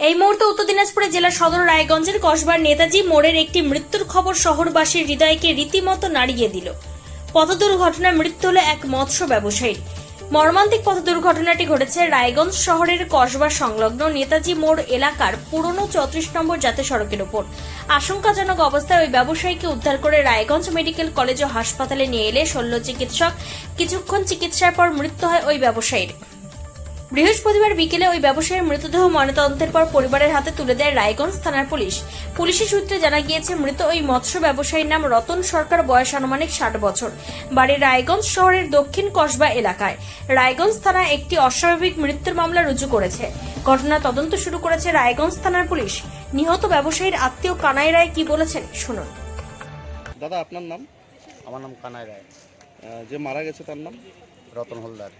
এই মুহূর্তে উত্তর দিনাজপুরে জেলা সদর রায়গঞ্জের কসবার নেতাজি মোড়ের একটি মৃত্যুর খবর শহরবাসীর হৃদয়কে রীতিমতো নাড়িয়ে দিল। পথ দুর্ঘটনায় মৃত্যু হলো এক মৎস্য ব্যবসায়ীর। মর্মান্তিক পথ দুর্ঘটনাটি ঘটেছে রায়গঞ্জ শহরের কসবা সংলগ্ন নেতাজি মোড় এলাকার পুরনো চৌত্রিশ নম্বর জাতীয় সড়কের উপর আশঙ্কাজনক অবস্থায় ওই ব্যবসায়ীকে উদ্ধার করে রায়গঞ্জ মেডিকেল কলেজ ও হাসপাতালে নিয়ে এলে শল্য চিকিৎসক কিছুক্ষণ চিকিৎসার পর মৃত্যু হয় ওই ব্যবসায়ীর। বৃহস্পতিবার বিকেলে ওই ব্যবসায়ীর মৃতদেহ ময়নাতদন্তের পর পরিবারের হাতে তুলে দেয় রায়গঞ্জ থানার পুলিশ। পুলিশের সূত্রে জানা গিয়েছে মৃত ওই মৎস্য ব্যবসায়ীর নাম রতন সরকার বয়স আনুমানিক ষাট বছর। বাড়ি রায়গঞ্জ শহরের দক্ষিণ কসবা এলাকায়। রায়গঞ্জ থানা একটি অস্বাভাবিক মৃত্যুর মামলা রুজু করেছে। ঘটনা তদন্ত শুরু করেছে রায়গঞ্জ থানার পুলিশ। নিহত ব্যবসায়ীর আত্মীয় কানাই রায় কি বলেছেন শুনুন। দাদা আপনার নাম? আমার নাম কানাই রায়। যে মারা গেছে তার নাম? রতন হলদার।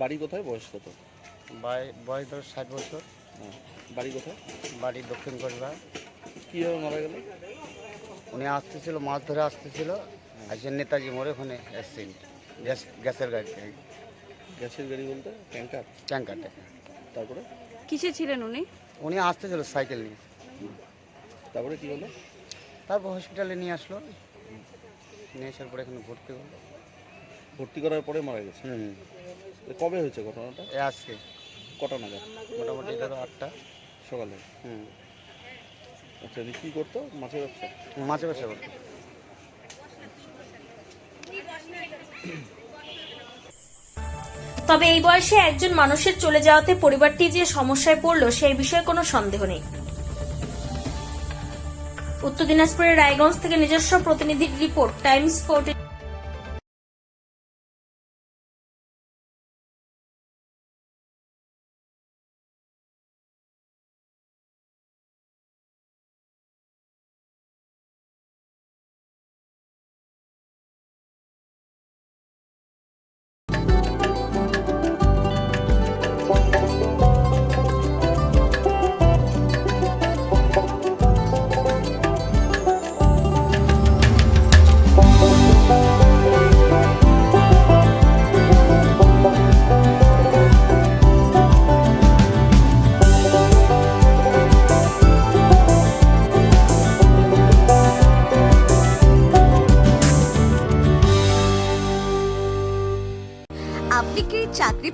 বাড়ি কোথায়? বয়স কত? বয়স ধর ষাট বছর। হ্যাঁ, বাড়ি কোথায়? বাড়ি দক্ষিণ কসবা কীভাবে মারা গেল? উনি আসতেছিল মাছ ধরে আসতেছিল আজকে নেতাজি মোড়ে ওখানে এসছেন। গ্যাস গ্যাসের গাড়ি। গ্যাসের গাড়ি বলতে ট্যাঙ্কার? ট্যাঙ্কার। তারপরে? কিসে ছিলেন উনি? উনি আসতেছিল সাইকেল নিয়ে। তারপরে কী হলো? তারপর হসপিটালে নিয়ে আসলো। নিয়ে আসার পরে এখানে ভর্তি হলো। ভর্তি করার পরে মারা গেছে। হুম কবে হয়েছে ঘটনাটা? এ আজকে। কটা নাগাদ? মোটামুটি ধরো আটটা। সকালে? হুম। আচ্ছা উনি কী করতো? মাছের ব্যবসা? মাঝে বসে করতো। তবে এই বয়সে একজন মানুষের চলে যাওয়াতে পরিবারটি যে সমস্যায় পড়ল সেই বিষয়ে কোনো সন্দেহ নেই। উত্তর দিনাজপুরের রায়গঞ্জ থেকে নিজস্ব প্রতিনিধির রিপোর্ট টাইমস ফোর্টিন